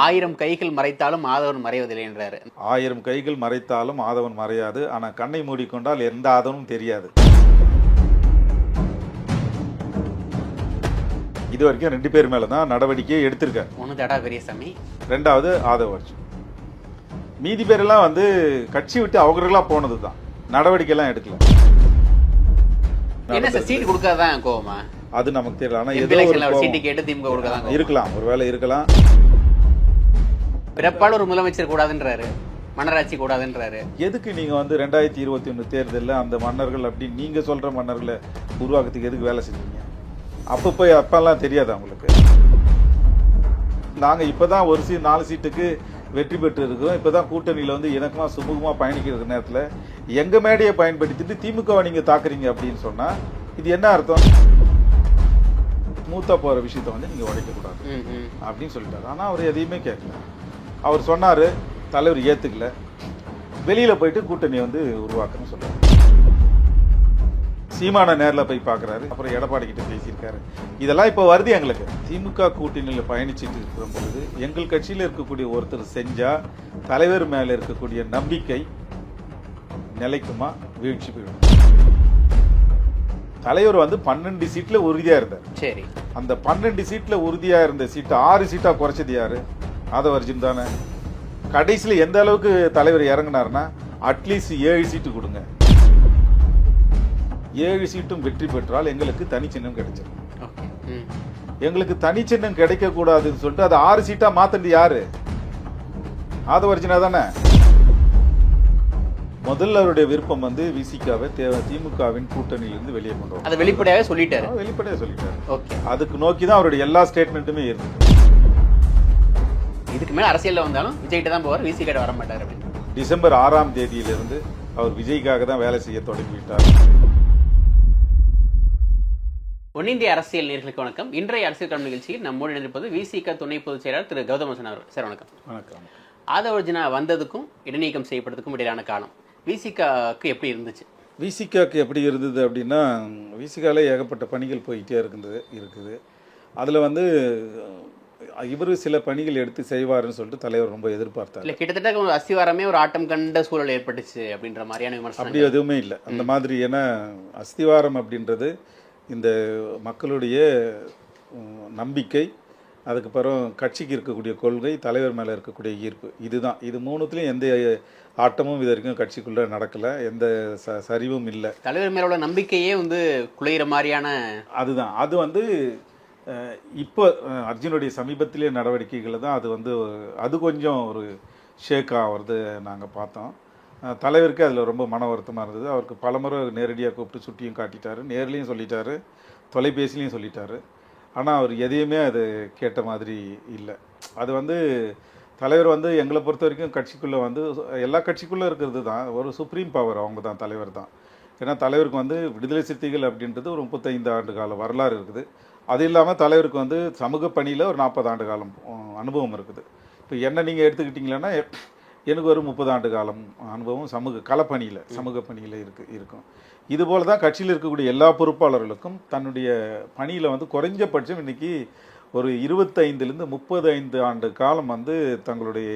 ஆயிரம் கைகள் மறைத்தாலும் ஆதவன் மறைவதில்லை என்றாரு. ஆயிரம் கைகள் மறைத்தாலும் ஆதவன் மறையாது. ஆனால் கண்ணை மூடிக்கொண்டால் எந்த ஆதவனும் தெரியாது. இது வரைக்கும் ரெண்டு பேர் மேலே தான் நடவடிக்கையை எடுத்திருக்காரு. ஒன்று தடா பெரியசாமி. ரெண்டாவது ஆதவ அர்ஜுன் மீதி பேரெல்லாம் வந்து கட்சி விட்டு அவர்களாக போனது தான் நடவடிக்கைலாம் எடுக்கல. என்ன சார் சீட் கொடுக்காதான் கோவமா? அது நமக்கு தெரியல. ஆனால் ஏதோ ஒரு கோவம். சீட்டு கேட்டு திமுக கொடுக்காதான் இருக்கலாம். ஒருவேளை இருக்கலாம். பிறப்பால் ஒரு முதலமைச்சர் கூடாதுன்றாரு. மன்னராட்சி கூடாதுன்றாரு. எதுக்கு நீங்க வந்து ரெண்டாயிரத்தி இருபத்தி ஒன்று தேர்தலில் அந்த மன்னர்கள் அப்படி நீங்க சொல்ற மன்னர்களை உருவாக்கத்துக்கு எதுக்கு வேலை செஞ்சீங்க? அப்போ போய் அப்பெல்லாம் தெரியாதா உங்களுக்கு நாங்க இப்பதான் ஒரு சீ நாலு சீட்டுக்கு வெற்றி பெற்று இருக்கோம் இப்பதான் கூட்டணியில வந்து இணக்கமா சுமூகமா பயணிக்கிற நேரத்துல எங்க மேடையை பயன்படுத்திட்டு திமுகவை நீங்க தாக்குறீங்க அப்படின்னு சொன்னா இது என்ன அர்த்தம்? மூத்தா போற விஷயத்த வந்து நீங்க உடைக்க கூடாது ம், ம். அப்படின்னு சொல்லிட்டாரு. ஆனா அவர் எதையுமே கேட்கல. அவர் சொன்னாரு தலைவர் ஏத்துக்கல. வெளியில போயிட்டு கூட்டணி வந்து உருவாக்கணும்னு சொல்றாரு. சீமான நேர்ல போய் பார்க்கறாரு அப்புறம் எடப்பாடி கிட்ட பேசியிருக்காரு. இதெல்லாம் இப்போ வருது எங்களுக்கு. திமுக கூட்டணியில் பயணிச்சுட்டு இருக்கிற பொழுது எங்கள் கட்சியில் இருக்கக்கூடிய ஒருத்தர் செஞ்சா தலைவர் மேல இருக்கக்கூடிய நம்பிக்கை நிலைக்குமா? வீழ்ச்சி போயிடும். தலைவர் வந்து பன்னெண்டு சீட்ல உறுதியா இருந்தார். சரி. அந்த பன்னெண்டு சீட்ல உறுதியா இருந்த சீட்டு ஆறு சீட்டா குறைச்சது யாரு? ஆதவ அர்ஜுன் தானே? கடைசியில் எந்த அளவுக்கு தலைவர் இறங்குனாருன்னா அட்லீஸ்ட் ஏழு சீட்டு கொடுங்க. ஏழு சீட்டும் வெற்றி பெற்றால் எங்களுக்கு தனிச்சின்னம் கிடைச்சிடும் எங்களுக்கு தனிச்சின்னம் கிடைக்க கூடாதுன்னு சொல்லிட்டு அதை ஆறு சீட்டா மாத்தது யாரு? ஆதவ அர்ஜுனா தானே? முதல்ல அவருடைய விருப்பம் வந்து விசிகாவை திமுகவின் கூட்டணியிலிருந்து வெளியே கொண்டு அதை வெளிப்படையாவே சொல்லிட்டாரு. வெளிப்படையா சொல்லிட்டாரு. ஓகே அதுக்கு நோக்கி தான் அவருடைய எல்லா ஸ்டேட்மெண்ட்டுமே இருக்கு இதுக்கு மேல அரசியல்ல வந்தாலும் விஜய்கிட்ட தான் போவார் விசி கிட்ட வர மாட்டார் அப்படின்னு. டிசம்பர் ஆறாம் தேதியிலிருந்து அவர் விஜய்க்காக தான் வேலை செய்ய தொடங்கிவிட்டார். ஒன்னிந்திய அரசியல் நேர்களுக்கு வணக்கம். இன்றைய அரசியல் களம் நிகழ்ச்சியில் நம்மோடு இணைந்திருப்பது விசிக துணை பொதுச் செயலாளர் திரு கௌதமசன் அவர் சார் வணக்கம். வணக்கம். ஆதவர்ஜுனா வந்ததுக்கும் இடைநீக்கம் செய்யப்பட்டதுக்கும் இடையிலான காலம் விசிகாக்கு எப்படி இருந்துச்சு? விசிகாக்கு எப்படி இருந்தது அப்படின்னா விசிகால ஏகப்பட்ட பணிகள் போயிட்டே இருக்குது இருக்குது. அதில் வந்து இவர் சில பணிகள் எடுத்து செய்வாருன்னு சொல்லிட்டு தலைவர் ரொம்ப எதிர்பார்த்தார். இல்ல கிட்டத்தட்ட ஒரு அஸ்திவாரமே ஒரு ஆட்டம் கண்ட சூழல் ஏற்பட்டுச்சு அப்படின்ற மாதிரியான விமர்சனம் அப்படி எதுவுமே இல்லை. அந்த மாதிரி ஏன்னா அஸ்திவாரம் அப்படின்றது இந்த மக்களுடைய நம்பிக்கை அதுக்கப்புறம் கட்சிக்கு இருக்கக்கூடிய கொள்கை தலைவர் மேலே இருக்கக்கூடிய ஈர்ப்பு. இதுதான். இது மூணுத்துலேயும் எந்த ஆட்டமும் இது வரைக்கும் கட்சிக்குள்ளே நடக்கலை. எந்த ச சரிவும் இல்லை. தலைவர் மேல உள்ள நம்பிக்கையே வந்து குலையிற மாதிரியான அதுதான். அது வந்து இப்போ அர்ஜுனுடைய சமீபத்திலே நடவடிக்கைகள் தான் அது வந்து அது கொஞ்சம் ஒரு ஷேக் ஆகிறது நாங்கள் பார்த்தோம். தலைவருக்கு அதில் ரொம்ப மன வருத்தமாக இருந்தது. அவருக்கு பலமுறை நேரடியாக கூப்பிட்டு சுட்டியும் காட்டிட்டாரு. நேர்லேயும் சொல்லிட்டாரு தொலைபேசிலையும் சொல்லிட்டாரு. ஆனால் அவர் எதையுமே அது கேட்ட மாதிரி இல்லை. அது வந்து தலைவர் வந்து எங்களை பொறுத்த வரைக்கும் கட்சிக்குள்ளே வந்து எல்லா கட்சிக்குள்ளே இருக்கிறது தான். ஒரு சுப்ரீம் பவர் அவங்க தான் தலைவர் தான். ஏன்னா தலைவருக்கு வந்து விடுதலை சிறுத்தைகள் அப்படின்றது ஒரு முப்பத்தைந்து ஆண்டு கால வரலாறு இருக்குது. அது இல்லாமல் தலைவருக்கு வந்து சமூக பணியில் ஒரு நாற்பது ஆண்டு காலம் அனுபவம் இருக்குது. இப்போ என்ன நீங்கள் எடுத்துக்கிட்டிங்களன்னா எனக்கு ஒரு முப்பது ஆண்டு காலம் அனுபவம் சமூக களப்பணியில் சமூக பணியில் இருக்கு இருக்கும். இதுபோல தான் கட்சியில் இருக்கக்கூடிய எல்லா பொறுப்பாளர்களுக்கும் தன்னுடைய பணியில் வந்து குறைஞ்சபட்சம் இன்னைக்கு ஒரு இருபத்தைந்துலேருந்து முப்பது ஐந்து ஆண்டு காலம் வந்து தங்களுடைய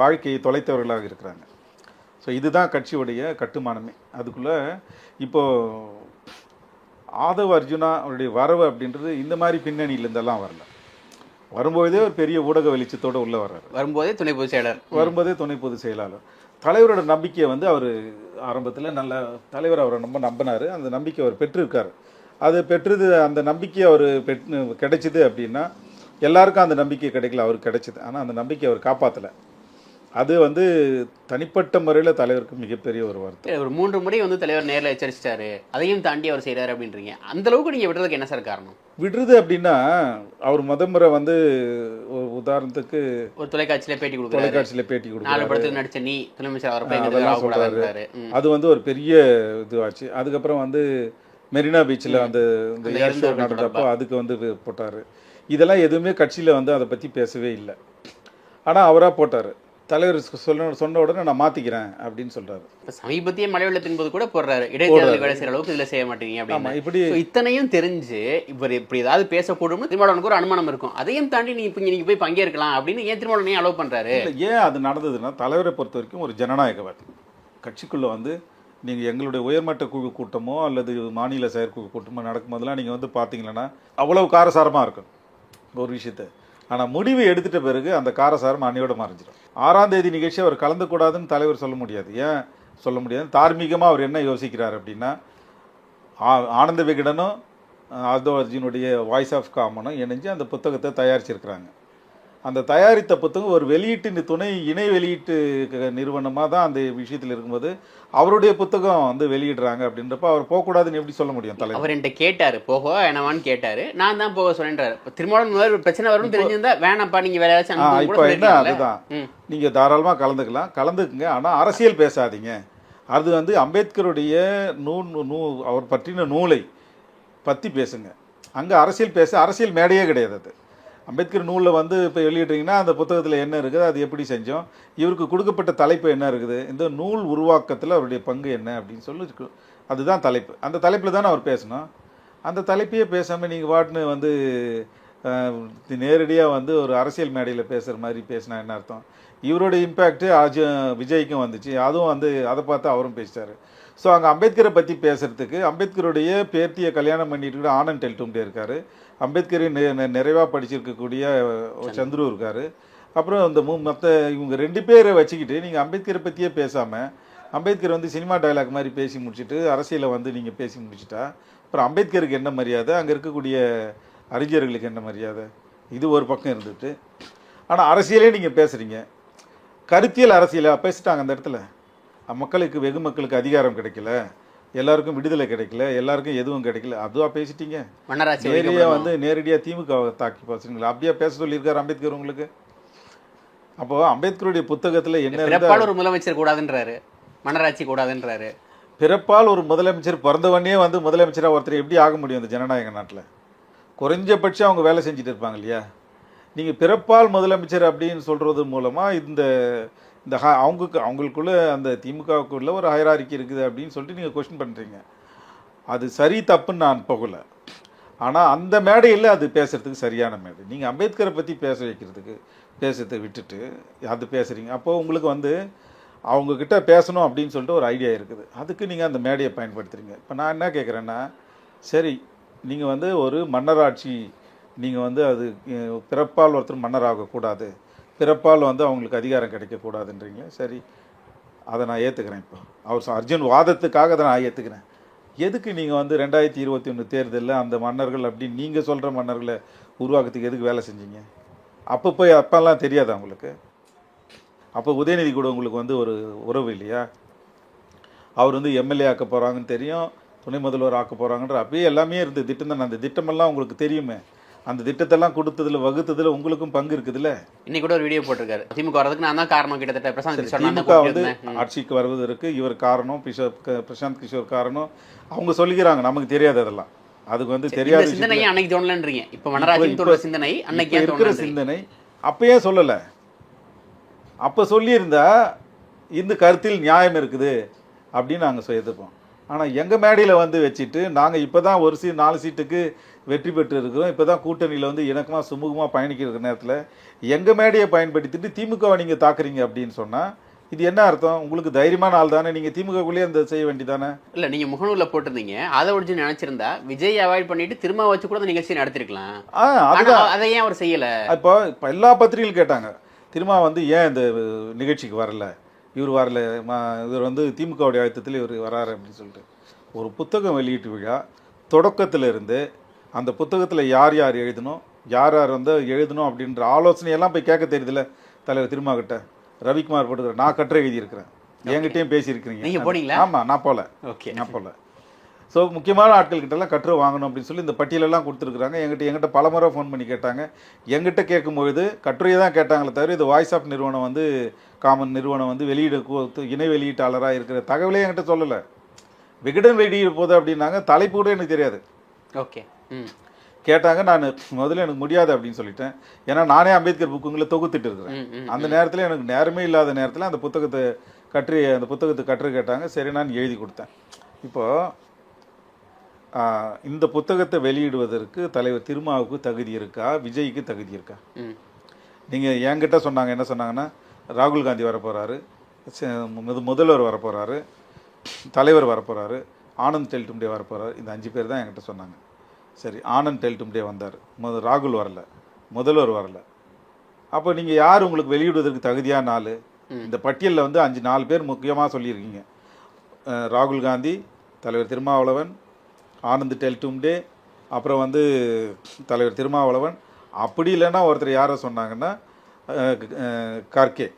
வாழ்க்கையை தொலைத்தவர்களாக இருக்கிறாங்க. ஸோ இதுதான் கட்சியுடைய கட்டுமானமே. அதுக்குள்ளே இப்போ ஆதவ் அர்ஜுனா அவருடைய வரவு அப்படின்றது இந்த மாதிரி பின்னணியிலேருந்தெல்லாம் வரல. வரும்போதே ஒரு பெரிய ஊடக வெளிச்சத்தோடு உள்ளே வர்றாரு. வரும்போதே துணை பொதுச் செயலர் வரும்போதே துணை பொதுச் செயலாளர். தலைவரோட நம்பிக்கையை வந்து அவர் ஆரம்பத்தில் நல்ல தலைவர் அவரை ரொம்ப நம்பினார். அந்த நம்பிக்கை அவர் பெற்றிருக்காரு. அது பெற்றது அந்த நம்பிக்கை அவர் பெட் கிடைச்சிது அப்படின்னா எல்லாருக்கும் அந்த நம்பிக்கை கிடைக்கல அவருக்கு கிடைச்சிது. ஆனால் அந்த நம்பிக்கை அவர் காப்பாற்றலை அது வந்து தனிப்பட்ட முறையில் தலைவருக்கு மிகப்பெரிய ஒரு வருத்தம். ஒரு மூன்று முறை வந்து தலைவர் நேர்ல எச்சரிச்சிட்டாரு. அதையும் தாண்டி அவர் செய்றாரு அப்படின்றீங்க. அந்த அளவுக்கு நீங்க விடுறதுக்கு என்ன சார் காரணம்? விடுறது அப்படின்னா அவர் முத முறை வந்து ஒரு உதாரணத்துக்கு ஒரு தொலைக்காட்சியில பேட்டி கொடுக்குறாரு. தொலைக்காட்சியில் பேட்டி நாலு கொடுக்குறாரு. படத்துக்கு நடிச்ச நீ முதலமைச்சர். அது வந்து ஒரு பெரிய இதுவாச்சு. அதுக்கப்புறம் வந்து மெரினா பீச்சில் அந்த இந்த ஏர் ஷோ நடந்தப்போ அதுக்கு வந்து போட்டாரு. இதெல்லாம் எதுவுமே கட்சியில் வந்து அதை பற்றி பேசவே இல்லை. ஆனால் அவராக போட்டார். தலைவர் சொன்ன சொன்ன உடனே நான் மாற்றிக்கிறேன் அப்படின்னு சொல்கிறாரு இப்ப சமீபத்திய மழை வெள்ளத்தின் போது கூட போடுறாரு. இடைத்தேர்தல் வேலை செய்யற அளவுக்கு இதுல செய்ய மாட்டீங்க அப்படின்னு. இப்படி இத்தனையும் தெரிஞ்சு இவர் இப்படி ஏதாவது பேசக்கூடும்னு திருமாவளவனுக்கு ஒரு அனுமானம் இருக்கும். அதையும் தாண்டி நீ இப்போ நீங்க போய் பங்கேற்கலாம் அப்படின்னு ஏன் திருமாவளவன் ஏன் அலோவ் பண்றாரு? இல்ல, ஏன் அது நடந்ததுன்னா தலைவரை பொறுத்த வரைக்கும் ஒரு ஜனநாயகவாதி. கட்சிக்குள்ளே வந்து நீங்கள் எங்களுடைய உயர்மட்ட குழு கூட்டமோ அல்லது மாநில செயற்குழு கூட்டமோ நடக்கும்போதெல்லாம் நீங்கள் வந்து பார்த்தீங்கன்னா அவ்வளவு காரசாரமாக இருக்கும் ஒரு விஷயத்த. ஆனால் முடிவு எடுத்துட்ட பிறகு அந்த காரசாரம் அன்னையோட மறைஞ்சிடும் ஆறாம் தேதி நிகழ்ச்சி அவர் கலந்துக்கூடாதுன்னு தலைவர் சொல்ல முடியாது. ஏன் சொல்ல முடியாது? தார்மீகமாக அவர் என்ன யோசிக்கிறார் அப்படின்னா ஆ- ஆனந்த விகடனும் ஆல்தோ அர்ஜுனுடைய வாய்ஸ் ஆஃப் காமனும் இணைஞ்சு அந்த புத்தகத்தை தயாரிச்சிருக்கிறாங்க. அந்த தயாரித்த புத்தகம் ஒரு வெளியீட்டு துணை இணை வெளியீட்டு நிறுவனமாக தான் அந்த விஷயத்தில் இருக்கும்போது அவருடைய புத்தகம் வந்து வெளியிடுறாங்க அப்படின்றப்ப அவர் போகக்கூடாதுன்னு எப்படி சொல்ல முடியும் தலைவர்? அவர் என்கிட்ட கேட்டாரு போக என்னவான்னு கேட்டாரு. நான் தான் போக முதல்ல ஒரு பிரச்சனை வரும்னு தெரிஞ்சிருந்தா வேணாம்ப்பா நீங்க வேற ஏதாச்சும் இப்போ என்ன. அதுதான். நீங்கள் தாராளமாக கலந்துக்கலாம். கலந்துக்குங்க. ஆனால் அரசியல் பேசாதீங்க. அது வந்து அம்பேத்கருடைய நூல் நூ அவர் பற்றின நூலை பற்றி பேசுங்க. அங்கே அரசியல் பேச அரசியல் மேடையே கிடையாது அது. அம்பேத்கர் நூலில் வந்து இப்போ வெளியிட்றீங்கன்னா அந்த புத்தகத்தில் என்ன இருக்குது அது எப்படி செஞ்சோம் இவருக்கு கொடுக்கப்பட்ட தலைப்பு என்ன இருக்குது இந்த நூல் உருவாக்கத்தில் அவருடைய பங்கு என்ன அப்படின்னு சொல்லி அதுதான் தலைப்பு. அந்த தலைப்பில் தானே அவர் பேசணும். அந்த தலைப்பையே பேசாமல் நீங்கள் வாட்டுன்னு வந்து நேரடியாக வந்து ஒரு அரசியல் மேடையில் பேசுகிற மாதிரி பேசினா என்ன அர்த்தம்? இவரோட இம்பேக்ட்டு அஜ விஜய்க்கும் வந்துச்சு. அதுவும் வந்து அதை பார்த்து அவரும் பேசிட்டார். ஸோ அங்கே அம்பேத்கரை பற்றி பேசுகிறதுக்கு அம்பேத்கருடைய பேர்த்தியை கல்யாணம் பண்ணிட்டு கூட ஆனந்த் டெல்டும்டே இருக்காரு. அம்பேத்கரை நிறைவாக படிச்சிருக்கக்கூடிய சந்துரு இருக்கார். அப்புறம் இந்த மூ மற்ற இவங்க ரெண்டு பேரை வச்சுக்கிட்டு நீங்கள் அம்பேத்கரை பற்றியே பேசாமல் அம்பேத்கர் வந்து சினிமா டைலாக் மாதிரி பேசி முடிச்சுட்டு அரசியலை வந்து நீங்கள் பேசி முடிச்சிட்டா அப்புறம் அம்பேத்கருக்கு என்ன மரியாதை? அங்கே இருக்கக்கூடிய அறிஞர்களுக்கு என்ன மரியாதை? இது ஒரு பக்கம் இருந்துட்டு. ஆனால் அரசியலே நீங்கள் பேசுகிறீங்க கருத்தியல் அரசியலாக பேசிட்டாங்க அந்த இடத்துல. மக்களுக்கு வெகு மக்களுக்கு அதிகாரம் கிடைக்கல. எல்லாருக்கும் விடுதலை கிடைக்கல எல்லாருக்கும் எதுவும் கிடைக்கல. அதுவா பேசிட்டீங்க? மன்னராட்சி நேரடியாக. வந்து நேரடியாக திமுக தாக்கி பேசுறீங்களா அப்படியா பேச சொல்லியிருக்காரு அம்பேத்கர் உங்களுக்கு. அப்போ அம்பேத்கருடைய புத்தகத்தில் என்ன ஒரு முதலமைச்சர் கூடாதுன்றாரு. மன்னராட்சி கூடாதுன்றாரு. பிறப்பால் ஒரு முதலமைச்சர் பிறந்தவனே வந்து முதலமைச்சராக ஒருத்தர் எப்படி ஆக முடியும் இந்த ஜனநாயக நாட்டில்? குறைஞ்சபட்சம் அவங்க வேலை செஞ்சுட்டு இருப்பாங்க இல்லையா? நீங்கள் பிறப்பால் முதலமைச்சர் அப்படின்னு சொல்கிறது மூலமாக இந்த இந்த ஹ- அவங்களுக்கு அவங்களுக்குள்ளே அந்த திமுகவுக்குள்ளே ஒரு ஹயராரிக்கி இருக்குது அப்படின்னு சொல்லிட்டு நீங்கள் கொஸ்டின் பண்ணுறீங்க அது சரி தப்புன்னு நான் போகல. ஆனால் அந்த மேடையில் அது பேசுகிறதுக்கு சரியான மேடை. நீங்கள் அம்பேத்கரை பற்றி பேச வைக்கிறதுக்கு பேசுறதை விட்டுட்டு அது பேசுகிறீங்க அப்போது உங்களுக்கு வந்து அவங்கக்கிட்ட பேசணும் அப்படின்னு சொல்லிட்டு ஒரு ஐடியா இருக்குது. அதுக்கு நீங்கள் அந்த மேடையை பயன்படுத்துறீங்க. இப்போ நான் என்ன கேட்குறேன்னா சரி நீங்கள் வந்து ஒரு மன்னராட்சி நீங்கள் வந்து அது பிறப்பால் ஒருத்தர் மன்னராகக்கூடாது பிறப்பால் வந்து அவங்களுக்கு அதிகாரம் கிடைக்கக்கூடாதுன்றீங்க சரி. அதை நான் ஏற்றுக்கிறேன் இப்போ. அவர் அர்ஜுன் வாதத்துக்காக அதை நான் ஏற்றுக்கிறேன் எதுக்கு நீங்கள் வந்து ரெண்டாயிரத்தி இருபத்தி ஒன்று தேர்தலில் அந்த மன்னர்கள் அப்படின்னு நீங்கள் சொல்கிற மன்னர்களை உருவாக்கத்துக்கு எதுக்கு வேலை செஞ்சீங்க? அப்போ போய் அப்போல்லாம் தெரியாதா உங்களுக்கு? அப்போ உதயநிதி கூட உங்களுக்கு வந்து ஒரு உறவு இல்லையா? அவர் வந்து எம்எல்ஏ ஆக்க போகிறாங்கன்னு தெரியும். துணை முதல்வர் ஆக்க போகிறாங்கன்ற அப்பயே எல்லாமே இருந்து திட்டம் தானே அந்த திட்டமெல்லாம் உங்களுக்கு தெரியுமே. அந்த திட்டத்தெல்லாம் கொடுத்ததுல வகுத்ததுல உங்களுக்கும் பங்கு இருக்குதுல்ல? இன்னைக்கு கூட ஒரு வீடியோ போட்டிருக்காரு. திமுக வரதுக்கு நான் தான் காரணம் கிட்டத்தட்ட. பிரசாந்த் தான் திமுக வந்து. ஆட்சிக்கு வருவதற்கு இவர் காரணம் பிரசாந்த் கிஷோர் காரணம். அவங்க சொல்லிக்கிறாங்க நமக்கு தெரியாது அதெல்லாம். அதுக்கு வந்து தெரியாத சிந்தனை அன்னைக்கு தோணலன்றீங்க. இப்ப இப்ப- சிந்தனை அன்னைக்கு இப்ப இருக்கிற சிந்தனை அப்பயே சொல்லல. அப்ப சொல்லியிருந்தா இந்த கருத்தில் நியாயம் இருக்குது அப்படின்னு நாங்க எதிர்ப்போம். ஆனா எங்க மேடையில வந்து வச்சுட்டு நாங்க இப்பதான் ஒரு சீட் நாலு சீட்டுக்கு வெற்றி பெற்று இருக்கிறோம் இப்பதான் கூட்டணியில வந்து இணக்கமா சுமூகமா பயணிக்கிற நேரத்துல எங்க மேடையை பயன்படுத்திட்டு திமுகவை நீங்க தாக்குறீங்க அப்படின்னு சொன்னா இது என்ன அர்த்தம்? உங்களுக்கு தைரியமான ஆள் தானே நீங்க திமுகக்குள்ளேயே அந்த செய்ய வேண்டியதானே? இல்ல நீங்க முகநூல்ல போட்டிருந்தீங்க. அதை ஒழிச்சு நினைச்சிருந்தா விஜய் அவாய்ட் பண்ணிட்டு திரும்ப வச்சு கூட அந்த நிகழ்ச்சியை நடத்திருக்கலாம். ஆ அதுதான். அதை ஏன் அவர் செய்யல? இப்போ இப்போ எல்லா பத்திரிகையும் கேட்டாங்க. திரும்ப வந்து ஏன் இந்த நிகழ்ச்சிக்கு வரல? இவர் வரல. இவர் வந்து திமுகவுடைய அழுத்தத்தில் இவர் வராரு அப்படின்னு சொல்லிட்டு. ஒரு புத்தகம் வெளியீட்டு விழா தொடக்கத்துல இருந்து அந்த புத்தகத்தில் யார் யார் எழுதணும் யார் யார் வந்து எழுதணும் அப்படின்ற ஆலோசனையெல்லாம் போய் கேட்க தெரியுதுல்ல தலைவர் திருமா கிட்ட. ரவிக்குமார் போட்டு நான் கட்டுரை எழுதியிருக்கிறேன். என்கிட்டயும் பேசியிருக்கிறீங்க. போனீங்களா? ஆமாம் நான் போல. ஓகே. நான் போல. ஸோ முக்கியமான ஆட்கள் கிட்ட எல்லாம் கட்டுரை வாங்கணும் அப்படின்னு சொல்லி இந்த பட்டியலெல்லாம் கொடுத்துருக்குறாங்க. எங்கிட்ட எங்கிட்ட பலமுறை ஃபோன் பண்ணி கேட்டாங்க. எங்கிட்ட கேட்கும்பொழுது கட்டுரையை தான் கேட்டாங்களே தவிர இது வாய்ஸ் ஆஃப் நிறுவனம் வந்து காமன் நிறுவனம் வந்து வெளியிட இணை வெளியீட்டாளராக இருக்கிற தகவலே என்கிட்ட சொல்லலை. விகடன் வெளியிட போகுது அப்படின்னாங்க. தலைப்பு கூட எனக்கு தெரியாது. ஓகே. கேட்டாங்க நான் முதல்ல எனக்கு முடியாது அப்படின்னு சொல்லிட்டேன். ஏன்னா நானே அம்பேத்கர் புக்குங்களை தொகுத்துட்டு இருக்கிறேன் அந்த நேரத்தில் எனக்கு நேரமே இல்லாத நேரத்தில் அந்த புத்தகத்தை கற்று அந்த புத்தகத்தை கற்று கேட்டாங்க. சரி நான் எழுதி கொடுத்தேன். இப்போ ஆஹ், இந்த புத்தகத்தை வெளியிடுவதற்கு தலைவர் திருமாவுக்கு தகுதி இருக்கா? விஜய்க்கு தகுதி இருக்கா. நீங்கள் என்கிட்ட சொன்னாங்க என்ன சொன்னாங்கன்னா ராகுல் காந்தி வரப்போகிறாரு முத முதல்வர் வரப்போகிறாரு தலைவர் வரப்போகிறாரு ஆனந்த் டெல்டும்டே வரப்போகிறாரு இந்த அஞ்சு பேர் தான் என்கிட்ட சொன்னாங்க. சரி ஆனந்த் டெல்டும்டே வந்தார். முத ராகுல் வரல முதல்வர் வரல. அப்போ நீங்கள் யார் உங்களுக்கு வெளியிடுவதற்கு தகுதியான ஆள் இந்த பட்டியலில் வந்து அஞ்சு நாலு பேர் முக்கியமாக சொல்லியிருக்கீங்க. ராகுல் காந்தி தலைவர் திருமாவளவன் ஆனந்த் டெல்டும்டே அப்புறம் வந்து தலைவர் திருமாவளவன். அப்படி இல்லைன்னா ஒருத்தர் யாரை சொன்னாங்கன்னா கார்கே.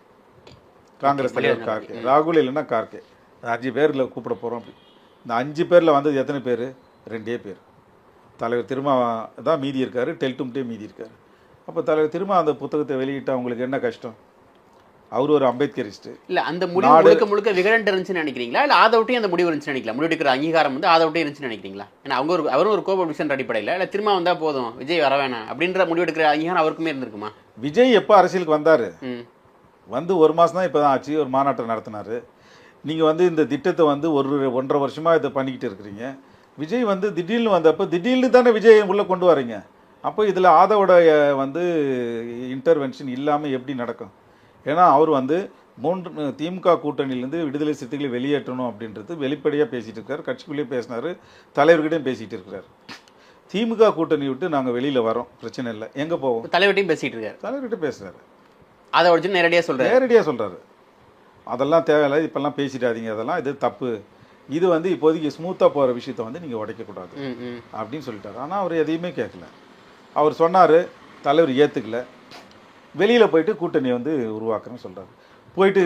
காங்கிரஸ் தலைவர் கார்கே. ராகுல் இல்லைன்னா கார்கே. அஞ்சு பேரில் கூப்பிட போகிறோம் அப்படி. இந்த அஞ்சு பேரில் வந்தது எத்தனை பேர்? ரெண்டே பேர். தலைவர் திருமா தான் மீதி இருக்காரு டெல்டும்டே மீதி இருக்காரு. அப்போ தலைவர் திருமா அந்த புத்தகத்தை வெளியிட்டா உங்களுக்கு என்ன கஷ்டம்? அவர் ஒரு அம்பேத்கரிஸ்ட்டு. இல்ல அந்த முடிவு முழுக்க முழுக்க விகடன் இருந்துச்சுன்னு நினைக்கிறீங்களா? இல்ல ஆதவட்டையும் அந்த முடிவு இருந்துச்சுன்னு நினைக்கலாம் முடிவெடுக்கிற அங்கீகாரம் வந்து ஆதவட்டையும் இருந்துச்சுன்னு நினைக்கிறீங்களா? ஏன்னா அவங்க ஒரு அவரும் ஒரு கோப விஷன் அடிப்படையில் இல்ல திரும்ப வந்தா போதும் விஜய் வர வேணாம் அப்படின்ற முடிவெடுக்கிற அங்கீகாரம் அவருக்குமே இருந்திருக்குமா? விஜய் எப்போ அரசியலுக்கு வந்தார்? வந்து ஒரு மாதம் தான் இப்போ தான் ஆச்சு ஒரு மாநாட்டை நடத்தினார். நீங்கள் வந்து இந்த திட்டத்தை வந்து ஒரு ஒன்றரை வருஷமாக இதை பண்ணிக்கிட்டு இருக்கிறீங்க. விஜய் வந்து திடீர்னு வந்தப்போ திடீர்னு தானே விஜய் உள்ளே கொண்டு வரீங்க. அப்போ இதில் ஆதவோடைய வந்து இன்டர்வென்ஷன் இல்லாமல் எப்படி நடக்கும்? ஏன்னா அவர் வந்து மூன்று திமுக கூட்டணியிலேருந்து விடுதலை சிறுத்தைகளை வெளியேற்றணும் அப்படின்றது வெளிப்படையாக பேசிகிட்டு இருக்காரு. கட்சிக்குள்ளேயே பேசினார். தலைவர்கிட்டையும் பேசிகிட்டு இருக்கிறார் திமுக கூட்டணி விட்டு நாங்கள் வெளியில் வரோம். பிரச்சனை இல்லை. எங்கே போவோம்? தலைவர்கிட்டையும் பேசிட்டு இருக்காரு. தலைவர்கிட்ட பேசுகிறாரு அதை ஒழிச்சு நேரடியா சொல்றாரு. நேரடியாக சொல்கிறாரு அதெல்லாம் தேவையில்லை இப்போல்லாம் பேசிடாதீங்க. அதெல்லாம் இது தப்பு. இது வந்து இப்போதைக்கு ஸ்மூத்தாக போகிற விஷயத்த வந்து நீங்கள் உடைக்கக்கூடாது. அப்படின்னு சொல்லிட்டாரு. ஆனால் அவர் எதையுமே கேட்கல அவர் சொன்னார் தலைவர் ஏற்றுக்கல வெளியில் போயிட்டு கூட்டணியை வந்து உருவாக்குறேன்னு சொல்கிறாரு போயிட்டு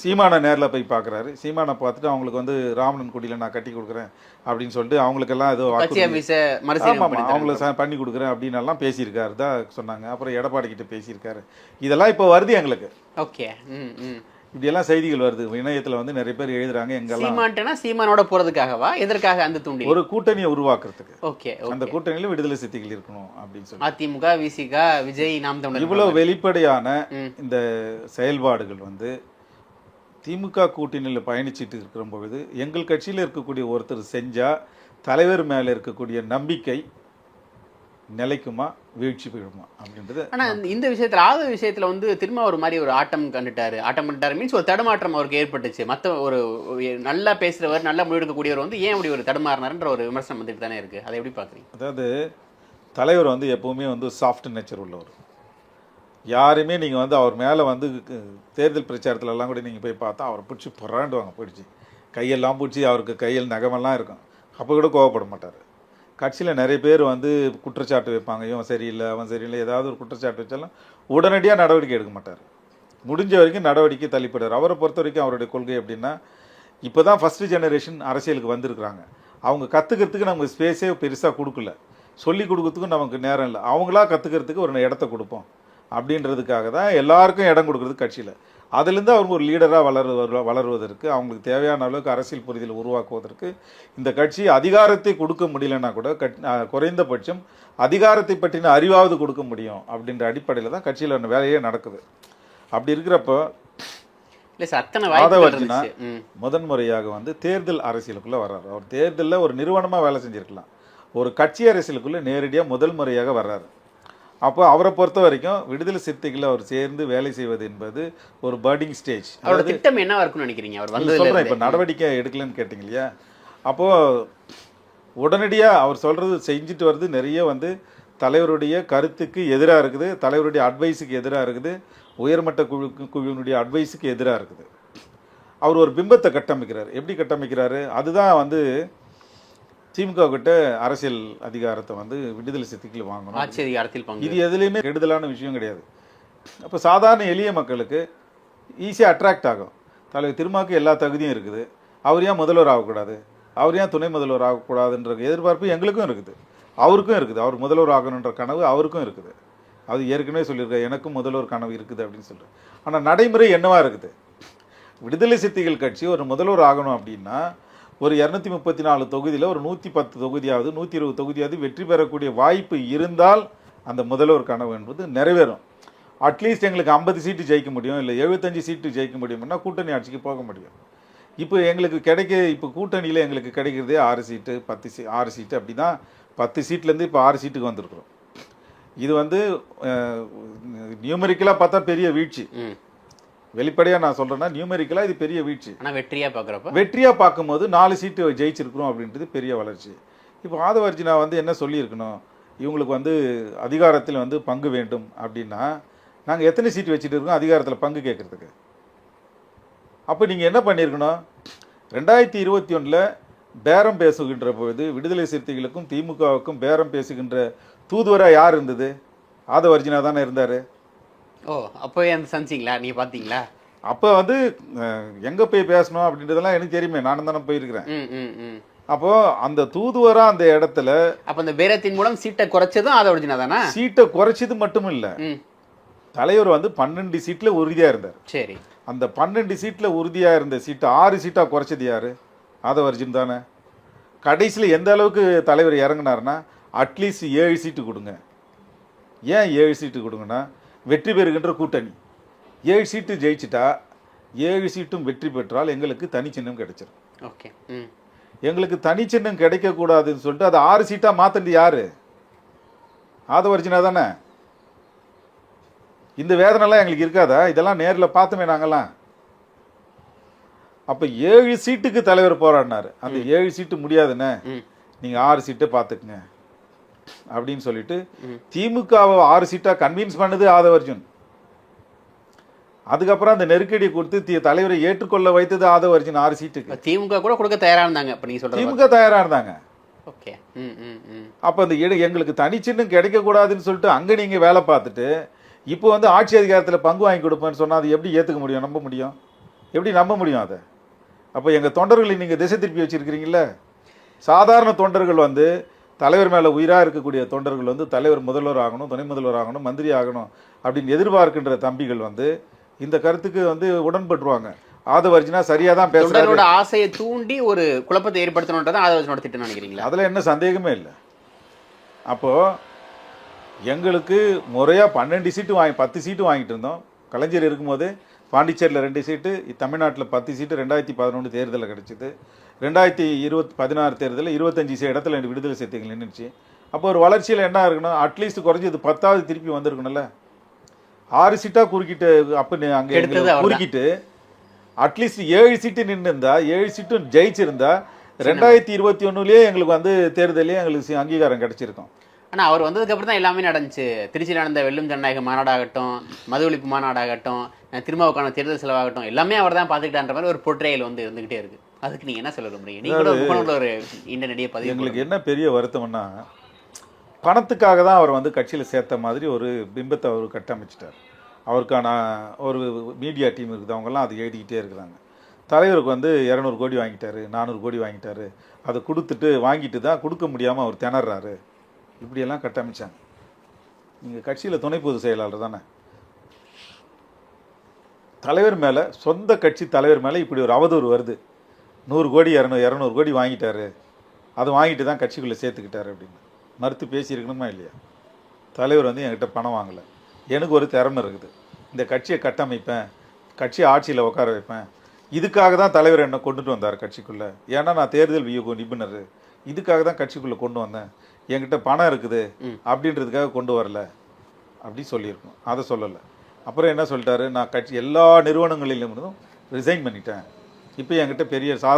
சீமானை நேரில் போய் பார்க்குறாரு சீமானை பார்த்துட்டு அவங்களுக்கு வந்து ராமணன் குடியில் நான் கட்டி கொடுக்குறேன் அப்படின்னு சொல்லிட்டு அவங்களுக்கெல்லாம் ஏதோ அவங்கள பண்ணி கொடுக்குறேன் அப்படின்னு எல்லாம் பேசியிருக்காரு தான் சொன்னாங்க. அப்புறம் எடப்பாடி கிட்ட பேசியிருக்காரு. இதெல்லாம் இப்போ வருது எங்களுக்கு. ஓகே. இப்படியெல்லாம் செய்திகள் வருது. இணையத்தில் வந்து நிறைய பேர் எழுதுறாங்க எங்கெல்லாம். சீமான்ட்டனா சீமானோட போறதுக்காகவா? எதற்காக அந்த தூண்டி ஒரு கூட்டணியை உருவாக்குறதுக்கு. ஓகே அந்த கூட்டணியில விடுதலை சித்திகள் இருக்கணும் அப்படின்னு சொல்லி. அதிமுக விசிக விஜய் நாம் தமிழர். இவ்வளவு வெளிப்படையான. இந்த செயல்பாடுகள் வந்து திமுக கூட்டணியில் பயணிச்சிட்டு இருக்கிற பொழுது எங்கள் கட்சியில் இருக்கக்கூடிய ஒருத்தர் செஞ்சா தலைவர் மேலே இருக்கக்கூடிய நம்பிக்கை நிலைக்குமா வீழ்ச்சி போயிடுமா அப்படின்றது ஆனா இந்த- விஷயத்துல ஆதவ விஷயத்துல வந்து திரும்ப ஒரு மாதிரி ஒரு ஆட்டம் கண்டுட்டாரு. ஆட்டம் கண்டுட்டாரு மீன்ஸ் ஒரு தடுமாற்றம் அவருக்கு ஏற்பட்டுச்சு. மத்த ஒரு நல்லா பேசுறவர் நல்லா முடிவெடுக்கக்கூடியவர் வந்து ஏன் அப்படி ஒரு தடுமாறினாருன்ற ஒரு விமர்சனம் வந்துட்டு தானே இருக்கு. அதை எப்படி பாக்குறீங்க அதாவது தலைவர் வந்து எப்பவுமே வந்து சாஃப்ட் நேச்சர் உள்ளவர். யாருமே நீங்கள் வந்து அவர் மேலே வந்து தேர்தல் பிரச்சாரத்துல எல்லாம் கூட நீங்கள் போய் பார்த்தா அவரை பிடிச்சி புறாண்டுவாங்க பிடிச்சி கையெல்லாம் பிடிச்சி அவருக்கு கையில் நகமெல்லாம் இருக்கும். அப்போ கூட கோவப்பட மாட்டார். கட்சியில் நிறைய பேர் வந்து குற்றச்சாட்டு வைப்பாங்க. இவன் சரியில்லை அவன் சரியில்லை ஏதாவது ஒரு குற்றச்சாட்டு வச்சாலும் உடனடியாக நடவடிக்கை எடுக்க மாட்டார். முடிஞ்ச வரைக்கும் நடவடிக்கை தள்ளிப்படுறார் அவரை பொறுத்த வரைக்கும் அவருடைய கொள்கை எப்படின்னா இப்போ தான் ஃபஸ்ட்டு ஜெனரேஷன் அரசியலுக்கு வந்திருக்கிறாங்க. அவங்க கற்றுக்கிறதுக்கு நமக்கு ஸ்பேஸே பெருசாக கொடுக்கல. சொல்லி கொடுக்கறதுக்கும் நமக்கு நேரம் இல்லை. அவங்களா கற்றுக்கிறதுக்கு ஒரு இடத்த கொடுப்போம். அப்படின்றதுக்காக தான் எல்லாருக்கும் இடம் கொடுக்குறது கட்சியில். அதுலேருந்து அவங்க ஒரு லீடராக வளரு வளருவதற்கு அவங்களுக்கு தேவையான அளவுக்கு அரசியல் புரிதல் உருவாக்குவதற்கு இந்த கட்சி அதிகாரத்தை கொடுக்க முடியலன்னா கூட கட் குறைந்தபட்சம் அதிகாரத்தை பற்றின அறிவாவது கொடுக்க முடியும் அப்படின்ற அடிப்படையில் தான் கட்சியில் வேலையே நடக்குது. அப்படி இருக்கிறப்போ இல்ல சார் அத்தனை வாய்ப்புகள் ஆதவர்ஜுனா இருந்துச்சு. ம். முதன்முறையாக வந்து தேர்தல் அரசியலுக்குள்ளே வர்றாரு. அவர் தேர்தலில் ஒரு நிறுவனமாக வேலை செஞ்சிருக்கலாம். ஒரு கட்சி அரசியலுக்குள்ளே நேரடியாக முதல் முறையாக வர்றாரு. அப்போ அவரை பொறுத்த வரைக்கும் விடுதலை சிறுத்தைகளில் அவர் சேர்ந்து வேலை செய்வது என்பது ஒரு பர்டிங் ஸ்டேஜ் அவரோட திட்டம் என்னவா இருக்கும்னு நினைக்கிறீங்க? அவர் சொல்கிறேன் இப்போ? நடவடிக்கை எடுக்கலன்னு கேட்டிங்க இல்லையா அப்போது உடனடியாக அவர் சொல்கிறது செஞ்சுட்டு வருது நிறைய வந்து தலைவருடைய கருத்துக்கு எதிராக இருக்குது தலைவருடைய அட்வைஸுக்கு எதிராக இருக்குது உயர்மட்ட குழு குழுவினுடைய அட்வைஸுக்கு எதிராக இருக்குது. அவர் ஒரு பிம்பத்தை கட்டமைக்கிறார். எப்படி கட்டமைக்கிறாரு? அதுதான் வந்து திமுக கிட்ட அரசியல் அதிகாரத்தை வந்து விடுதலை சித்திகள் வாங்கணும். ஆட்சி அதிகாரத்தில் பங்கு. இது எதுலேயுமே கெடுதலான விஷயம் கிடையாது. அப்போ சாதாரண எளிய மக்களுக்கு ஈஸியாக அட்ராக்ட் ஆகும். தலைவர் திருமாவுக்கு எல்லா தகுதியும் இருக்குது. அவர் ஏன் முதல்வர் ஆகக்கூடாது? அவர் ஏன் துணை முதல்வர் ஆகக்கூடாதுன்ற எதிர்பார்ப்பு எங்களுக்கும் இருக்குது. அவருக்கும் இருக்குது. அவர் முதல்வர் ஆகணுன்ற கனவு அவருக்கும் இருக்குது. அது ஏற்கனவே சொல்லியிருக்காரு. எனக்கும் முதல்வர் கனவு இருக்குது அப்படின்னு சொல்லிட்டு ஆனால் நடைமுறை என்னவா இருக்குது? விடுதலை சிறுத்தைகள் கட்சி ஒரு முதல்வர் ஆகணும் அப்படின்னா ஒரு இரநூத்தி முப்பத்தி நாலு தொகுதியில் ஒரு நூற்றி பத்து தொகுதியாவது நூற்றி இருபது தொகுதியாவது வெற்றி பெறக்கூடிய வாய்ப்பு இருந்தால் அந்த முதல்வர் கனவு என்பது நிறைவேறும். அட்லீஸ்ட் எங்களுக்கு ஐம்பது சீட்டு ஜெயிக்க முடியும் இல்லை எழுபத்தஞ்சு சீட்டு ஜெயிக்க முடியும்னா கூட்டணி ஆட்சிக்கு போக முடியும். இப்போ எங்களுக்கு கிடைக்க இப்போ கூட்டணியில் எங்களுக்கு கிடைக்கிறதே ஆறு சீட்டு பத்து சீ ஆறு சீட்டு அப்படி தான் பத்து சீட்லேருந்து இப்போ ஆறு சீட்டுக்கு வந்திருக்கிறோம். இது வந்து நியூமரிக்கலாக பார்த்தா பெரிய வீழ்ச்சி. வெளிப்படையாக நான் சொல்கிறேன்னா நியூமரிக்கலாக இது பெரிய வீழ்ச்சி. ஆனா வெற்றியா பாக்குறப்ப வெற்றியாக பார்க்கும்போது நாலு சீட்டு ஜெயிச்சிருக்கிறோம் அப்படின்றது பெரிய வளர்ச்சி. இப்போ ஆதவர்ஜினா வந்து என்ன சொல்லியிருக்கணும்? இவங்களுக்கு வந்து அதிகாரத்தில் வந்து பங்கு வேண்டும் அப்படின்னா நாங்கள் எத்தனை சீட்டு வச்சுட்டு இருக்கோம் அதிகாரத்தில் பங்கு கேட்குறதுக்கு? அப்போ நீங்கள் என்ன பண்ணியிருக்கணும்? ரெண்டாயிரத்தி இருபத்தி ஒன்றில் பேரம் பேசுகின்ற பொழுது விடுதலை சிறுத்தைகளுக்கும் திமுகவுக்கும் பேரம் பேசுகின்ற தூதுவராக யார் இருந்தது? ஆதவர்ஜினா தானே இருந்தார். ஓ அப்போவே அந்த சந்திச்சிங்களா? நீங்க பாத்தீங்களா? அப்போ வந்து எங்கே போய் பேசணும் அப்படின்றதெல்லாம் எனக்கு தெரியுமே. நானும் தானே போயிருக்கிறேன். அப்போ அந்த தூதுவரா அந்த இடத்துல அப்ப அந்த பேரத்தின் மூலம் சீட்டை குறைச்சதும் அதை ஒரிஜினா தானா? சீட்டை குறைச்சது மட்டும் இல்ல. தலைவர் வந்து பன்னெண்டு சீட்ல உறுதியா இருந்தார். சரி. அந்த பன்னெண்டு சீட்ல உறுதியா இருந்த சீட்டை ஆறு சீட்டா குறைச்சது யாரு? ஆதவர்ஜின் தானே. கடைசியில் எந்த அளவுக்கு தலைவர் இறங்குனாருன்னா அட்லீஸ்ட் ஏழு சீட்டு கொடுங்க. ஏன் ஏழு சீட்டு கொடுங்கன்னா வெற்றி பெறுகின்ற கூட்டணி. ஏழு சீட்டு ஜெயிச்சிட்டா ஏழு சீட்டும் வெற்றி பெற்றால் எங்களுக்கு தனி சின்னம் கிடைச்சிரும். ஓகே. எங்களுக்கு தனிச்சின்னம் கிடைக்கக்கூடாதுன்னு சொல்லிட்டு அதை ஆறு சீட்டாக மாற்றினது யாரு? ஆதவர்ஜினா தானே? இந்த வேதனைலாம் எங்களுக்கு இருக்காதா? இதெல்லாம் நேரில் பார்த்தோமே நாங்கெல்லாம். அப்போ ஏழு சீட்டுக்கு தலைவர் போராடினார். அந்த ஏழு சீட்டு முடியாதுண்ணே நீங்கள் ஆறு சீட்டை பார்த்துக்குங்க. அப்படின்னு சொல்லிட்டு திமுகவை ஆறு சீட்டாக கன்வின்ஸ் பண்ணது ஆதவர்ஜுன். அதுக்கப்புறம் அந்த நெருக்கடி கொடுத்து தி- தலைவரை ஏற்றுக்கொள்ள வைத்தது ஆதவர்ஜுன் ஆறு சீட்டுக்கு. திமுக கூட கொடுக்க தயாரா இருந்தாங்க இப்ப நீங்க சொல்றது திமுக தயாரா இருந்தாங்க. ஓகே. அப்போ அந்த இட எங்களுக்கு தனிச்சின்னம் கிடைக்கக்கூடாதுன்னு சொல்லிட்டு அங்கே நீங்கள் வேலை பார்த்துட்டு இப்போ வந்து ஆட்சி அதிகாரத்தில் பங்கு வாங்கி கொடுப்பேன்னு சொன்னால் அது எப்படி ஏற்றுக்க முடியும் நம்ப முடியும்? எப்படி நம்ப முடியும் அதை? அப்போ எங்கள் தொண்டர்களை நீங்கள் திசை திருப்பி வச்சிருக்கிறீங்களே சாதாரண தொண்டர்கள் வந்து தலைவர் மேலே உயிராக இருக்கக்கூடிய தொண்டர்கள் வந்து தலைவர் முதல்வர் ஆகணும் துணை முதல்வர் ஆகணும் மந்திரி ஆகணும் அப்படின்னு எதிர்பார்க்கின்ற தம்பிகள் வந்து இந்த கருத்துக்கு வந்து உடன்பட்டுருவாங்க. ஆதவர்ஜினா சரியாக தான் பேசுகிறாரு ஆசையை தூண்டி ஒரு குழப்பத்தை ஏற்படுத்தணுன்றதான் ஆதரவு திட்டம் நினைக்கிறீங்களா? அதில் என்ன சந்தேகமே இல்லை. அப்போது எங்களுக்கு முறையாக பன்னெண்டு சீட்டு வாங்கி பத்து சீட்டு வாங்கிட்டு இருந்தோம். கலைஞர் இருக்கும்போது பாண்டிச்சேரியில் ரெண்டு சீட்டு தமிழ்நாட்டில் பத்து சீட்டு ரெண்டாயிரத்தி பதினொன்று தேர்தலில் கிடச்சிது. ரெண்டாயிரத்தி இருபத்தி பதினாறு தேர்தலில் இருபத்தஞ்சி இடத்துல எனக்கு விடுதலை சிறுத்தைகள் நின்றுச்சு. அப்போ ஒரு வளர்ச்சியில் என்ன இருக்கணும் அட்லீஸ்ட் குறைஞ்சது பத்தாவது திருப்பி வந்திருக்கணும்ல. ஆறு சீட்டாக குறுக்கிட்டு அப்போ அங்கே. குறுக்கிட்டு அட்லீஸ்ட் ஏழு சீட்டு நின்று இருந்தா ஏழு சீட்டும் ஜெயிச்சிருந்தா ரெண்டாயிரத்தி இருபத்தி ஒன்றுலேயே எங்களுக்கு வந்து தேர்தலே எங்களுக்கு அங்கீகாரம் கிடைச்சிருக்கும். ஆனா அவர் வந்ததுக்கு அப்புறம் தான் எல்லாமே நடந்துச்சு. திருச்சியில் நடந்த வெல்லும் ஜனநாயக மாநாடாகட்டும் மது ஒழிப்பு மாநாடாகட்டும் திருமாவுக்கான தேர்தல் செலவாகட்டும் எல்லாமே அவர் தான் பார்த்துக்கிட்டான்ற மாதிரி ஒரு பொற்றையல் வந்து இருந்துகிட்டே இருக்கு. அதுக்கு நீங்க என்ன சொல்ல விரும்புறீங்க நீங்க கூட முகநூல்ல ஒரு இந்த நடிகை பதிவு எங்களுக்கு என்ன பெரிய வருத்தம்னா பணத்துக்காக தான் அவர் வந்து கட்சியில் சேர்த்த மாதிரி ஒரு பிம்பத்தை அவர் கட்டமைச்சிட்டார். அவருக்கான ஒரு மீடியா டீம் இருக்குது அவங்கெல்லாம் அது எழுதிக்கிட்டே இருக்கிறாங்க. தலைவருக்கு வந்து இரநூறு கோடி வாங்கிட்டாரு நானூறு கோடி வாங்கிட்டாரு. அதை கொடுத்துட்டு வாங்கிட்டு தான் கொடுக்க முடியாமல் அவர் திணறாரு. இப்படியெல்லாம் கட்டமைச்சாங்க. நீங்கள் கட்சியில் துணை பொதுச் செயலாளர் தானே. தலைவர் மேலே சொந்த கட்சி தலைவர் மேலே இப்படி ஒரு அவதூறு வருது. நூறு கோடி இரநூறு இரநூறு கோடி வாங்கிட்டாரு. அதை வாங்கிட்டு தான் கட்சிக்குள்ளே சேர்த்துக்கிட்டாரு அப்படின்னு. மறுத்து பேசியிருக்கணுமா இல்லையா? தலைவர் வந்து என்கிட்ட பணம் வாங்கலை. எனக்கு ஒரு திறமை இருக்குது. இந்த கட்சியை கட்டமைப்பேன். கட்சியை ஆட்சியில் உட்கார வைப்பேன். இதுக்காக தான் தலைவர் என்னை கொண்டுட்டு வந்தார் கட்சிக்குள்ளே. ஏன்னா நான் தேர்தல் வியூக நிபுணர். இதுக்காக தான் கட்சிக்குள்ளே கொண்டு வந்தேன். என்கிட்ட பணம் இருக்குது. அப்படின்றதுக்காக கொண்டு வரல. அப்படி சொல்லியிருக்கோம் அதை சொல்லலை. அப்புறம் என்ன சொல்லிட்டாரு? நான் கட்சி எல்லா நிறுவனங்களிலும் இருந்தும் ரிசைன் பண்ணிட்டேன். இப்போ என்கிட்ட பெரிய சாதாரண